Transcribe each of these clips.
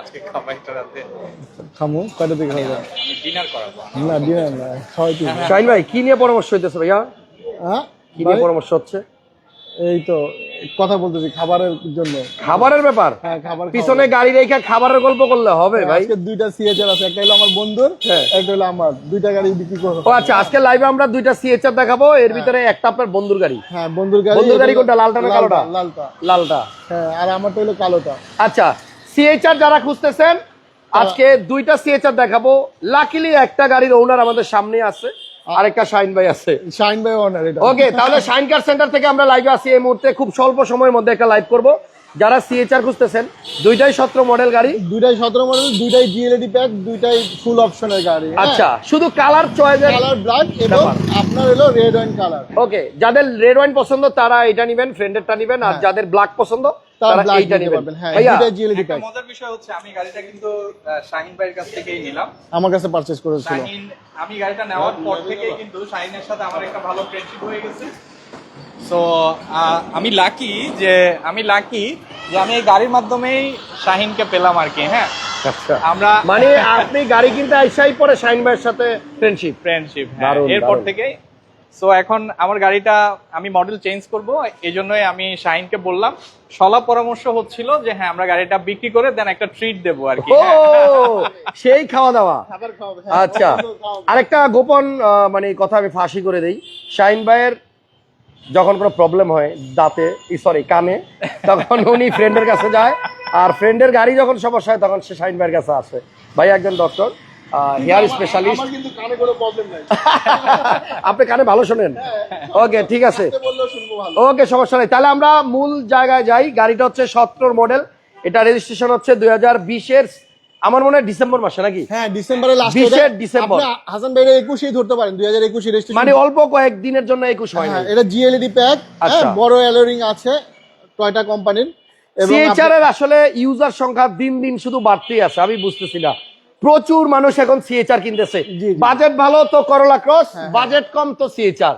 আজকে খাবাই রাতে? খামো কয়টা থেকে খাব? ডিনার করাবো। না ডিনার না খাওয়াই তো শাহিন ভাই কি নিয়ে পরামর্শ হইতেছে ভাইয়া? হ্যাঁ? কি নিয়ে পরামর্শ হচ্ছে? এই তো কথা বলতেছি খাবারের জন্য। খাবারের ব্যাপার? হ্যাঁ খাবার পিছনে গাড়ি রেখে খাবারের গল্প করলে হবে ভাই। আজকে দুইটা সিএচআর আছে একটা হলো আমার বন্ধুর হ্যাঁ। একটা হলো আমার। দুইটা গাড়ি বিক্রি করব। ও আচ্ছা আজকে লাইভে আমরা দুইটা সিএচআর দেখাবো এর ভিতরে একটা আপনার বন্ধুর গাড়ি। হ্যাঁ বন্ধুর গাড়ি বন্ধুর গাড়ি কোনটা, লালটা না কালোটা? লালটা। লালটা। হ্যাঁ আর আমারটা হলো কালোটা। আচ্ছা সিএচআর যারা খুঁজতেছেন আজকে দুইটা সিএচআর দেখাবো। লাকিলি একটা গাড়ির ওনার আমাদের সামনে আছে আরেকটা শাইন ভাই আছে। শাইন বাই অনার এটা। ওকে তাহলে শাইন কার সেন্টার থেকে আমরা লাইভে আসি এই মুহূর্তে। খুব স্বল্প সময়ের মধ্যে একটা লাইভ করব। যারা সিএচআর খুঁজতেছেন দুইটাই সতেরো মডেল গাড়ি। দুইটাই সতেরো মডেল দুইটাই জিএলডি প্যাক দুইটাই ফুল অপশনের গাড়ি আচ্ছা শুধু কালার চয়েসের কালার ব্ল্যাক এবং আপনার হলো রেড ওয়াইন কালার ওকে যাদের রেড ওয়াইন পছন্দ তারা এটা নিবেন ফ্রেন্ডেরটা নিবেন আর যাদের ব্ল্যাক পছন্দ তারা এইটা নিবেন। হ্যাঁ ভাইয়া একটা মজার বিষয় হচ্ছে আমি গাড়িটা কিন্তু শাহিন ভাইয়ের কাছ থেকেই নিলাম। আমার কাছে পারচেজ করেছিল। শাহিন আমি গাড়িটা নেওয়ার পর থেকেই কিন্তু শাহিনের সাথে আমার একটা ভালো ফ্রেন্ডশিপ হয়ে গেছে। সো আমি লাকি যে আমি লাকি যে আমি এই গাড়ির মাধ্যমেই শাহিনকে পেলাম আর কি হ্যাঁ। আচ্ছা। আমরা মানে আপনি গাড়ি কিনতে আইসাই পরে শাহিন ভাইয়ের সাথে ফ্রেন্ডশিপ ফ্রেন্ডশিপ দারুণ, এরপর। থেকেই সো এখন আমার গাড়িটা আমি মডেল চেঞ্জ করব এই জন্যই আমি শাহিনকে বললাম। সলা পরামর্শ হচ্ছিল যে হ্যাঁ আমরা গাড়িটা বিক্রি করে দেন একটা ট্রিট দেবো আর কি হ্যাঁ। সেই খাওয়া দাওয়া খাবার খাওয়াবে আচ্ছা আরেকটা গোপন আহ, মানে কথা আমি ফাঁসি করে দেই। শাইন ভাইয়ের যখন কোনো প্রবলেম হয় দাঁতে সরি কানে তখন উনি ফ্রেন্ডের কাছে যায়। আর ফ্রেন্ডের গাড়ি যখন সমস্যা হয় তখন সে শাইন ভাইয়ের কাছে আসে। ভাই একজন ডক্টর হেয়ার স্পেশালিস্ট আপনি কানে ভালো শোনেন? ওকে ঠিক আছে। ওকে সমস্যা নেই। তাহলে আমরা মূল জায়গায় যাই। গাড়িটা হচ্ছে সতেরোর মডেল এটা রেজিস্ট্রেশন হচ্ছে দুই হাজার বিশের আমার মনে হয় ডিসেম্বর মাসে নাকি? হ্যাঁ ডিসেম্বরের লাস্ট বিশের ডিসেম্বর। হাসান ভাইরা একুশেই ধরতে পারেন দুই হাজার একুশে মানে অল্প কয়েকদিনের জন্য একুশ হয় না হ্যাঁ এটা জিএলইডি প্যাক আচ্ছা। বড় অ্যালোরিং আছে টয়টা কোম্পানির এর আসলে ইউজার সংখ্যা দিন দিন শুধু বাড়তেই আছে আমি বুঝতেছি না। প্রচুর মানুষ এখন সিএইচআর কিনতেছে। হ্যাঁ। বাজেট ভালো তো করলা ক্রস বাজেট কম তো সিএইচআর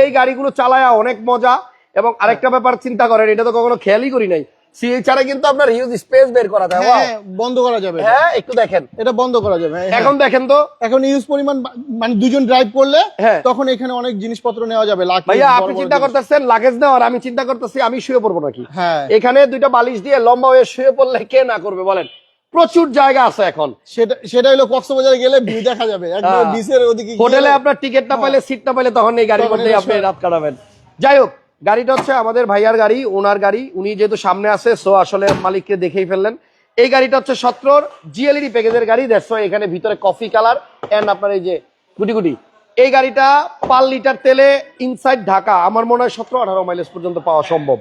এই গাড়িগুলো চালায়া অনেক মজা। এবং আরেকটা ব্যাপার চিন্তা করেন এটা তো কখনো খেয়ালই করি নাই। সিএইচআর এ কিন্তু আপনার হিউজ স্পেস বের করা যায় হ্যাঁ বন্ধ করা যাবে। হ্যাঁ একটু দেখেন। এটা বন্ধ করা যাবে হ্যাঁ। এখন দেখেন তো। এখন ইউজ পরিমাণ মানে দুজন ড্রাইভ করলে হ্যাঁ। তখন এখানে অনেক জিনিসপত্র নেওয়া যাবে ভাইয়া আপনি চিন্তা করতেছেন লাগেজ নেওয়ার আমি চিন্তা করতেছি আমি শুয়ে পড়ব নাকি? হ্যাঁ। এখানে দুইটা বালিশ দিয়ে লম্বা হয়ে শুয়ে পড়লে কে না করবে বলেন। প্রচুর জায়গা আছে এখন। সেটা সেটা হলো কক্সবাজারে গেলে ভিউ দেখা যাবে। একদম হ্যাঁ। বিচের ওদিকে হোটেলে আপনার টিকিট না পাইলে সিট না পাইলে তখন এই তখন মধ্যে আপনি রাত কাটাবেন। যাই হোক গাড়িটা হচ্ছে আমাদের ভাইয়ার গাড়ি ওনার গাড়ি। উনি যেহেতু সামনে আছে সো আসলে মালিককে দেখেই ফেললেন। এই গাড়িটা হচ্ছে সত্তর জিএলইডি প্যাকেজের গাড়ি দেখছ এখানে ভিতরে কফি কালার এন্ড আপনার এই যে গুটি গুটি। এই গাড়িটা পার লিটার তেলে ইনসাইড ঢাকা। আমার মনে হয় সতেরো আঠারো মাইলেজ পর্যন্ত পাওয়া সম্ভব।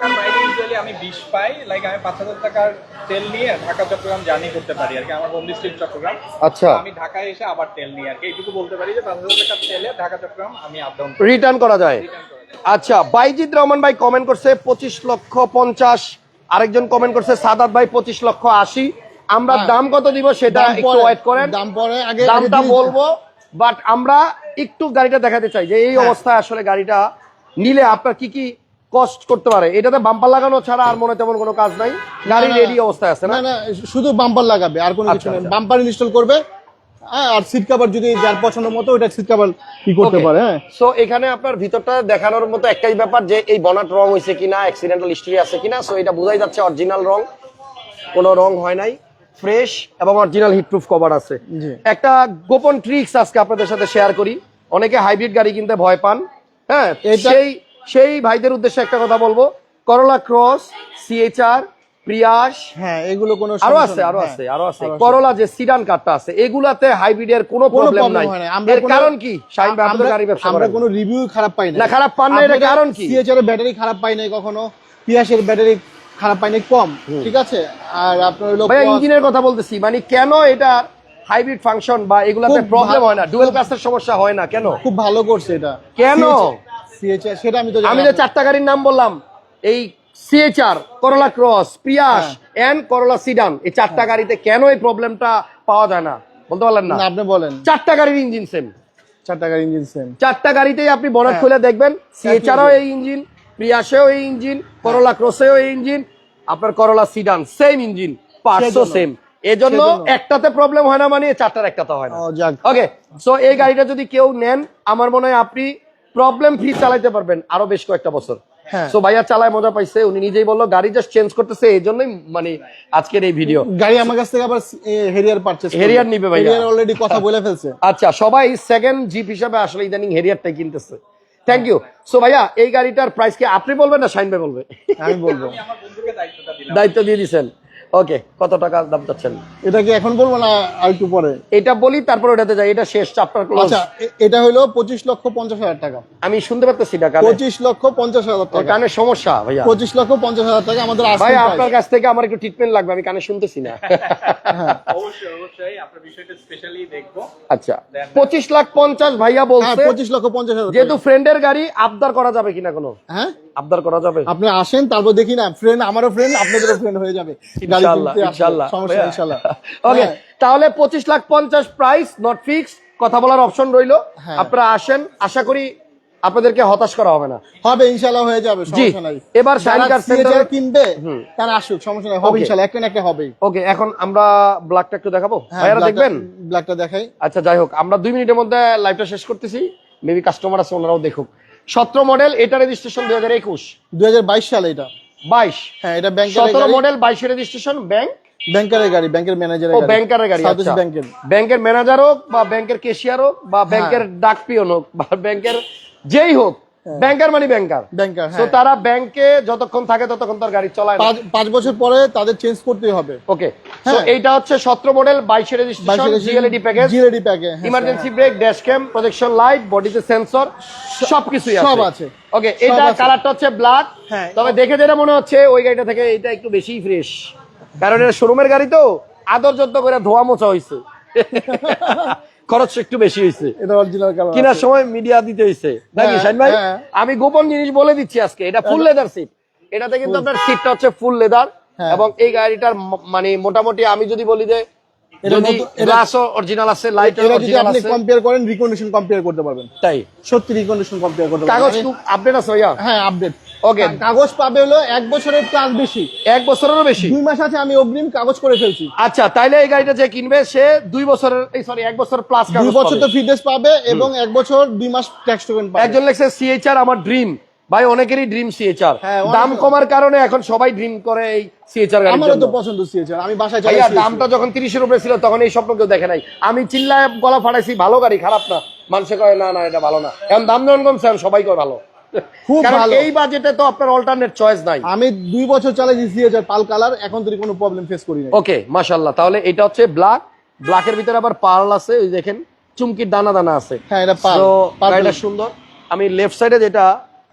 ঢাকার বাইরে ইউজুয়ালি আমি বিশ পাই লাইক আমি পাঁচ হাজার টাকার তেল নিয়ে ঢাকা চট্টগ্রাম জার্নি করতে পারি আর কি আমার হোম ডিস্ট্রিক্ট চট্টগ্রাম। আচ্ছা। আমি ঢাকায় এসে আবার তেল নিই আর কি এইটুকু বলতে পারি যে পাঁচ হাজার টাকার তেলে ঢাকা চট্টগ্রাম আমি আপ ডাউন রিটার্ন করা যায়। আচ্ছা বাইজিদ রহমান ভাই কমেন্ট করছে পঁচিশ লক্ষ পঞ্চাশ আরেকজন কমেন্ট করছে সাদাত ভাই পঁচিশ লক্ষ আশি। আমরা হ্যাঁ। দাম কত দিব সেটা দাম একটু ওয়েট করেন। দাম পরে আগে দামটা বলব বাট আমরা একটু গাড়িটা দেখাতে চাই যে এই হ্যাঁ। অবস্থায় আসলে গাড়িটা নিলে আপনার কি কি কষ্ট করতে পারে। এটাতে বাম্পার লাগানো ছাড়া আর মনে তেমন কোনো কাজ নাই। গাড়ি রেডি অবস্থায় আছে না? না শুধু বাম্পার লাগাবে আর কোনো কিছু আচ্ছা, নেই। আচ্ছা। বাম্পার ইনস্টল করবে হ্যাঁ, আর সিট কভার যদি যার পছন্দ মতো ওটা সিট কভার কি করতে পারে হ্যাঁ। সো এখানে আপনার ভিতরটা দেখানোর মতো একটাই ব্যাপার যে এই বনাট রং হয়েছে কিনা অ্যাক্সিডেন্টাল হিস্ট্রি আছে কিনা। সো এটা বোঝাই যাচ্ছে অরিজিনাল রং। কোনো রং হয় নাই। ফ্রেশ এবং অরিজিনাল হিটপ্রুফ কভার আছে। একটা গোপন ট্রিক্স আজকে আপনাদের সাথে শেয়ার করি। অনেকে হাইব্রিড গাড়ি কিনতে ভয় পান। হ্যাঁ সেই সেই ভাইদের উদ্দেশ্যে একটা কথা বলব। করলা ক্রস সিএচআর প্রিয়াস হ্যাঁ এগুলো কোনো আরও আছে আরও হ্যাঁ, আছে আরও আছে। করলা যে সিডান আছে এগুলাতে হাইব্রিডের কোনো প্রবলেম নাই। হয় না। এর কারণ কি? ভাই গাড়ি ব্যবসা আমরা কোনো রিভিউ খারাপ পাই না না, খারাপ পান না, এটার কারণ কি? সিএচআর এর ব্যাটারি খারাপ পাই নাই কখনো। পিয়াসের ব্যাটারি খারাপ পাই নাই কম ঠিক আছে? আর আপনার হলো cross- ইঞ্জিনের কথা বলতেছি মানে কেন এটা হাইব্রিড ফাংশন বা এগুলাতে প্রবলেম হয় না? ডুয়েল ক্লাসের সমস্যা হয় না কেন? খুব ভালো করছে এটা। কেন? সিএচআর সেটা আমি তো আমি চারটা গাড়ির নাম বললাম এই CHR Corolla cross Prius. And Corolla sedan এই চারটা গাড়িতে কেন এই প্রবলেমটা পাওয়া যায় না? বলতে পারলেন না? আপনি বলেন। চারটা গাড়ির ইঞ্জিন সেম চার টাকার ইঞ্জিন সেম চারটা গাড়িতেই আপনি বনেট হ্যাঁ। খুলে দেখবেন সিএচআরও এই ইঞ্জিন প্রিয়াসেও এই ইঞ্জিন করলা ক্রসেও এই ইঞ্জিন আপনার করলা সিডান সেম ইঞ্জিন পার্টসও। সেম এজন্য একটাতে প্রবলেম হয় না মানে চারটার একটাতে হয় না। ওকে সো এই গাড়িটা যদি কেউ নেন আমার মনে হয় আপনি প্রবলেম ফ্রি চালাইতে পারবেন আরও বেশ কয়েকটা বছর। হ্যাঁ। সো ভাইয়া চালায় মজা পাইছে উনি নিজেই বলল গাড়ি জাস্ট চেঞ্জ করতেছে এই জন্যই মানে আজকের এই ভিডিও গাড়ি আমার কাছ থেকে আবার হেরিয়ার পারচেজ Harrier নিবে ভাইয়া। হেরিয়ার অলরেডি কথা বলে ফেলছে। আচ্ছা সবাই সেকেন্ড জিপ হিসাবে আসলে ইদানিং হেরিয়ারটাই কিনতেছে। থ্যাংক ইউ সো ভাইয়া এই গাড়িটার প্রাইস কি আপনি বলবেন না শাইন ভাই বলবে? আমি বলব। দায়িত্ব দিয়ে দিছেন। ওকে কত টাকা দাম চাচ্ছেন? এটা কি এখন বলব না আর একটু পরে? এটা বলি তারপর ওটাতে যাই এটা শেষ চ্যাপ্টার ক্লোজ আচ্ছা এটা হলো পঁচিশ লক্ষ পঞ্চাশ হাজার টাকা। আমি শুনতে পারতেছি না কানে। পঁচিশ লক্ষ পঞ্চাশ হাজার টাকা। কানের সমস্যা ভাইয়া। পঁচিশ লক্ষ পঞ্চাশ হাজার টাকা আমাদের ভাই আপনার কাছ থেকে আমার একটু ট্রিটমেন্ট লাগবে আমি কানে শুনতেছি না। অবশ্যই অবশ্যই আপনার বিষয়টা স্পেশালি দেখব। আচ্ছা পঁচিশ লাখ পঞ্চাশ ভাইয়া হ্যাঁ বলছে পঁচিশ লক্ষ পঞ্চাশ হাজার যেহেতু। ফ্রেন্ডের গাড়ি আবদার করা যাবে কিনা কোনো? হ্যাঁ? আবদার করা যাবে? আপনি আসেন তারপর দেখি না ফ্রেন্ড আমারও ফ্রেন্ড আপনাদেরও ফ্রেন্ড হয়ে যাবে। ইনশাআল্লাহ ইনশাআল্লাহ। ইনশাআল্লাহ। ওকে হ্যাঁ, তাহলে পঁচিশ লাখ পঞ্চাশ প্রাইস নট ফিক্স কথা বলার অপশন রইল। হ্যাঁ। আপনারা আসেন আশা করি আপনাদেরকে হতাশ করা হবে না। হবে ইনশাআল্লাহ হয়ে যাবে সমস্যা নাই। এবার শাইন কার সেন্টারে- কিনবে তারা আসুক সমস্যা নাই হবে. ইনশাআল্লাহ একটা না একটা হবে ওকে এখন আমরা ব্ল্যাকটা একটু দেখাবো। হ্যাঁ ভাইয়ারা দেখবেন? ব্ল্যাকটা দেখাই। আচ্ছা যাই হোক আমরা দুই মিনিটের মধ্যে লাইভটা শেষ করতেছি। মেবি কাস্টমার আছে ওনারাও দেখুক। সতেরো মডেল এটা রেজিস্ট্রেশন দুই হাজার একুশ দুই হাজার বাইশ সালে এটা। বাইশ। হ্যাঁ এটা ব্যাংকের সতেরো মডেল বাইশের রেজিস্ট্রেশন ব্যাংক ব্যাংকের গাড়ি ব্যাংকের ম্যানেজারের ও ব্যাংকারের গাড়ি আচ্ছা। ব্যাংকের। ব্যাংকের ম্যানেজার হোক বা ব্যাংকের কেশিয়ার হোক বা ব্যাংকের ডাক পিয়ন হোক বা ব্যাংকের যেই হোক ব্যাংকার মানে ব্যাংকার ব্যাংকার তো তারা ব্যাংকে যতক্ষণ থাকে ততক্ষণ তার গাড়ি চলায় পাঁচ বছর পরে তাদের চেঞ্জ করতেই হবে। ওকে হ্যাঁ। এইটা হচ্ছে সতেরো মডেল বাইশের registration G L E D package G L D package emergency brake dash cam projection light বডিতে সেন্সর সবকিছুই আছে। সব আছে। ওকে এটা কালারটা হচ্ছে ব্ল্যাক। তবে দেখে যেটা মনে হচ্ছে ওই গাড়িটা থেকে এটা একটু বেশি ফ্রেশ কারণ এটা শোরুমের গাড়ি তো আদর যত্ন করে ধোয়া মোছা হয়েছে খরচ একটু বেশি হয়েছে। কেনার সময় মিডিয়া দিতে হয়েছে। নাকি হ্যাঁ, শাইন ভাই? হ্যাঁ। আমি গোপন জিনিস বলে দিচ্ছি আজকে। এটা ফুল লেদার সিট এটাতে কিন্তু আপনার সিটটা হচ্ছে ফুল লেদার হ্যাঁ। এবং এই গাড়িটার মানে মোটামুটি আমি যদি বলি যে যদি গ্লাসও অরিজিনাল আছে লাইট যদি অরিজিনাল আপনি আছে। কম্পেয়ার করেন রিকন্ডিশন কম্পেয়ার করতে পারবেন। তাই। সত্যি রিকন্ডিশন কম্পেয়ার করতে কাগজ পারবেন খুব আপডেট আছে ভাইয়া? হ্যাঁ আপডেট ওকে কাগজ পাবে হলো এক বছরের প্লাস বেশি। এক বছরেরও বেশি? দুই মাস আছে আমি অগ্রিম কাগজ করে ফেলছি। আচ্ছা তাইলে এই গাড়িটা যে কিনবে সে দুই বছরের এই সরি এক বছর প্লাস দুই বছর তো ফিটনেস পাবে এবং এক বছর দুই মাস ট্যাক্স টোকেন পাবে। একজন লেখছে সিএইচআর আমার ড্রিম ভাই অনেকেরই ড্রিম সিএইচআর হ্যাঁ, দাম কমার কারণে এখন সবাই ড্রিম করে এই সিএইচআর গাড়ির আমারও তো পছন্দ সিএচআর আমি বাসায় চালাই দামটা যখন তিরিশের উপরে ছিল তখন এই স্বপ্ন কেউ দেখে নাই। আমি চিল্লায় গলা ফাটাইছি ভালো গাড়ি খারাপ না। মানুষে কয় না না এটা ভালো না। এখন দাম যখন কমছে সবাই কয় ভালো। খুব কারণ ভালো। এই বাজেটে তো আপনার অল্টারনেট চয়েস নাই। আমি দুই বছর পাল কালার এখন তো কোনো প্রবলেম ফেস করি না ওকে তাহলে এটা হচ্ছে ব্ল্যাক ব্ল্যাকের ভিতরে আবার পার্ল আছে ওই দেখেন চুমকির দানা দানা আছে। হ্যাঁ এটা সুন্দর। আমি লেফট সাইডে যেটা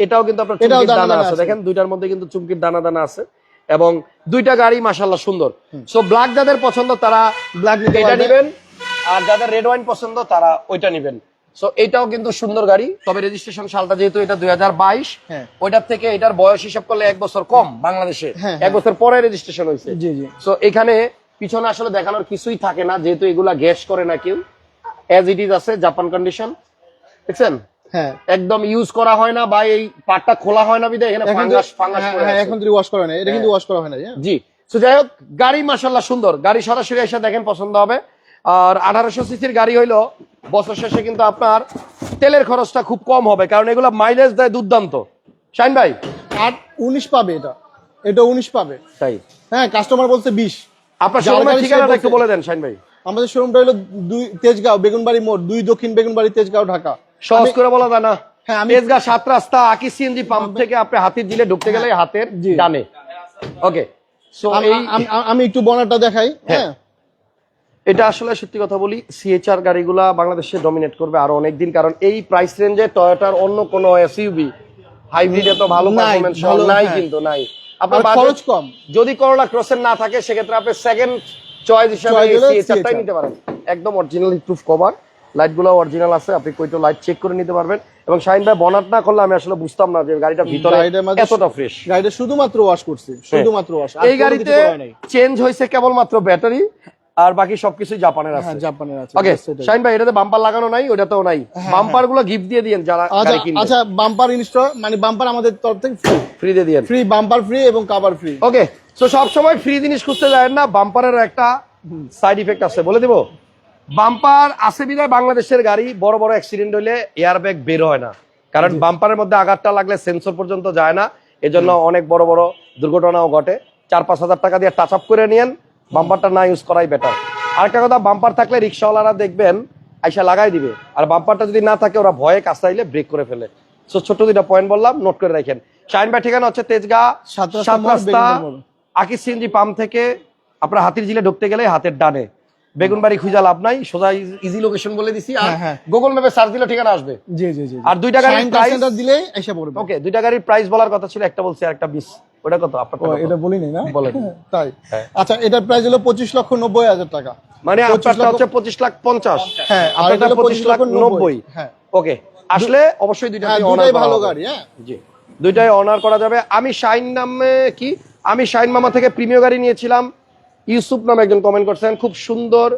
এটাও কিন্তু আপনার চুমকির দানা আছে। দেখেন দুইটার মধ্যে কিন্তু চুমকির দানা দানা আছে। এবং দুইটা গাড়ি মাশাল্লাহ সুন্দর। সো ব্ল্যাক যাদের পছন্দ তারা ব্ল্যাক এটা। নেবেন। আর যাদের রেড ওয়াইন পছন্দ তারা ওইটা নেবেন। সো এটাও কিন্তু সুন্দর গাড়ি। তবে রেজিস্ট্রেশন সালটা যেহেতু এটা দুই হাজার বাইশ হ্যাঁ। ওইটার থেকে এটার বয়স হিসাব করলে এক বছর কম বাংলাদেশে। হ্যাঁ, এক বছর পরে রেজিস্ট্রেশন হয়েছে। জি জি। সো এখানে পিছনে আসলে দেখানোর কিছুই থাকে না যেহেতু এগুলা গ্যাস করে না কেউ। অ্যাজ ইট ইজ আছে জাপান কন্ডিশন দেখছেন? হ্যাঁ। একদম ইউজ করা হয় না বা এই পার্টটা খোলা হয় না বিদে এখানে ফাঙ্গাস ফাঙ্গাস হ্যাঁ, হ্যাঁ। এখন তুই ওয়াশ করা হয় না। এটা কিন্তু ওয়াশ করা হয় না হ্যাঁ? জি। তো যাই হোক গাড়ি মাসাল্লাহ সুন্দর। গাড়ি সরাসরি এসে দেখেন পছন্দ হবে। আর আঠারোশো সিসির গাড়ি হইল বছর শেষে কিন্তু আপনার তেলের খরচটা খুব কম হবে কারণ এগুলো মাইলেজ দেয় দুর্দান্ত। শাইন ভাই? আর উনিশ পাবে এটা। এটা উনিশ পাবে। তাই? হ্যাঁ কাস্টমার বলছে বিশ। আপনার শোরুমের ঠিকানাটা একটু বলে দেন শাইন ভাই। আমাদের শোরুমটা হলো দুই তেজগাঁও বেগুনবাড়ি মোড় দুই দক্ষিণ বেগুনবাড়ি তেজগাঁও ঢাকা। সহজ করে বলা যায় না। হ্যাঁ, সাত রাস্তা আকি সিএনজি পাম্প থেকে আপনি হাতির জিলে ঢুকতে গেলে হাতের জি। ডানে। ওকে সো আম- একটু বনারটা দেখাই হ্যাঁ। এটা আসলে সত্যি কথা বলি সিএচআর গাড়িগুলা বাংলাদেশে ডমিনেট করবে আরও অনেকদিন। কারণ এই প্রাইস রেঞ্জে টয়োটার অন্য কোন এসইউবি হাইব্রিড তো ভালো নাই, পারফরমেন্স নাই হ্যাঁ। কিন্তু নাই। আপনার খরচ কম। যদি করোলা ক্রসের না থাকে সেক্ষেত্রে আপনি সেকেন্ড চয়েস হিসেবে সিএচআরটাই নিতে পারেন। একদম অরিজিনাল প্রুফ কভার লাইটগুলো অরিজিনাল আছে আপনি কইটো লাইট চেক করে নিতে পারবেন। এবং শাইন ভাই বনাট না করলে আমি আসলে বুঝতাম না যে গাড়িটা ভিতরে এতটা ফ্রেশ গাড়িটা শুধুমাত্র ওয়াশ করছে শুধুমাত্র ওয়াশ এই গাড়িতে চেঞ্জ হয়েছে কেবলমাত্র ব্যাটারি আর বাকি সবকিছুই জাপানের আছে। হ্যাঁ জাপানের আছে। ওকে শাইন ভাই এটাতে বাম্পার লাগানো নাই ওটাতেও নাই। বাম্পারগুলো গিফট দিয়ে দিয়েন যারা আচ্ছা গাড়ি কিনবে। আচ্ছা বাম্পার ইনস্টল মানে বাম্পার আমাদের তরফ থেকে ফ্রি ফ্রি দিয়ে দিয়েন। ফ্রি বাম্পার ফ্রি এবং কাভার ফ্রি ওকে তো সবসময় ফ্রি জিনিস খুঁজতে যায় না বাম্পারের একটা সাইড ইফেক্ট আছে বলে দেবো। বাম্পার আছে বিধায় বাংলাদেশের গাড়ি বড় বড় অ্যাক্সিডেন্ট হলে এয়ার ব্যাগ বের হয় না। কারণ বাম্পারের মধ্যে আঘাতটা লাগলে সেন্সর পর্যন্ত যায় না। এজন্য অনেক বড় বড় দুর্ঘটনাও ঘটে। চার পাঁচ হাজার টাকা দিয়ে টাচ আপ করে নিয়েন। বাম্পারটা না ইউজ করাই বেটার আরেকটা কথা বাম্পার থাকলে রিক্সাওয়ালারা দেখবেন আইসা লাগাই দিবে। আর বাম্পারটা যদি না থাকে ওরা ভয়ে কাছাইলে ব্রেক করে ফেলে। সো ছোট দুইটা পয়েন্ট বললাম নোট করে রাখেন। শাইন ভাই ঠিকানা হচ্ছে তেজগা সাত রাস্তা। আকিস সিএনজি পাম্প থেকে আপনার হাতির জিলে ঢুকতে গেলে হাতের ডানে। বেগুনবাড়ি খুঁজা লাভ নাই সোজা ইজি লোকেশন বলে দিছি। আর। গুগল ম্যাপে সার্চ দিলে ঠিকানা আসবে। জি জি জি আর দুইটা গাড়ির price- সেন্টার এসে পড়বে। ওকে দুইটা গাড়ির প্রাইস বলার কথা ছিল একটা বলছি আর একটা বিশ ওটা কত? আপনার এটা বলিনি না? বলেন। তাই। হ্যাঁ। আচ্ছা এটার প্রাইস হলো পঁচিশ লক্ষ নব্বই হাজার টাকা। মানে আপনারটা হচ্ছে পঁচিশ লাখ পঞ্চাশ। হ্যাঁ আর আপনারটা এটা পঁচিশ লাখ নব্বই। হ্যাঁ। ওকে আসলে অবশ্যই দুইটা হ্যাঁ দুটাই ভালো গাড়ি হ্যাঁ। জি দুইটাই অনার করা যাবে। আমি শাইন নামে কি? আমি শাইন মামা থেকে প্রিমিয় গাড়ি নিয়েছিলাম। ইউসুফ নামে একজন কমেন্ট করছেন। খুব সুন্দর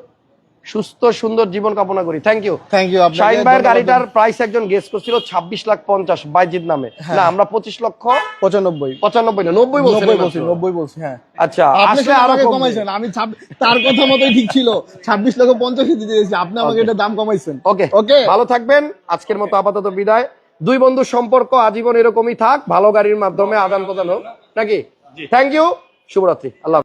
সুস্থ সুন্দর জীবন কামনা করি। Thank you thank you Shine ভাইয়ের গাড়িটার প্রাইস একজন গেস করছিল ছাব্বিশ লাখ পঞ্চাশ বাইজিৎ নামে। হ্যাঁ। না আমরা পঁচিশ লক্ষ পঁচানব্বই। পঁচানব্বই না নব্বই বলছি নব্বই বলছি নব্বই বলছি হ্যাঁ। আচ্ছা আসলে আরও কমাইছেন আমি তার কথা মতোই ঠিক ছিল। ছাব্বিশ লক্ষ পঞ্চাশে দিতে দিয়েছি আপনি আমাকে এটা দাম কমাইছেন। ওকে ওকে ভালো থাকবেন আজকের মতো আপাতত বিদায়। দুই বন্ধুর সম্পর্ক আজীবন এরকমই থাক ভালো গাড়ির মাধ্যমে আদান প্রদান হোক। নাকি? থ্যাংক ইউ শুভরাত্রি আল্লাহ।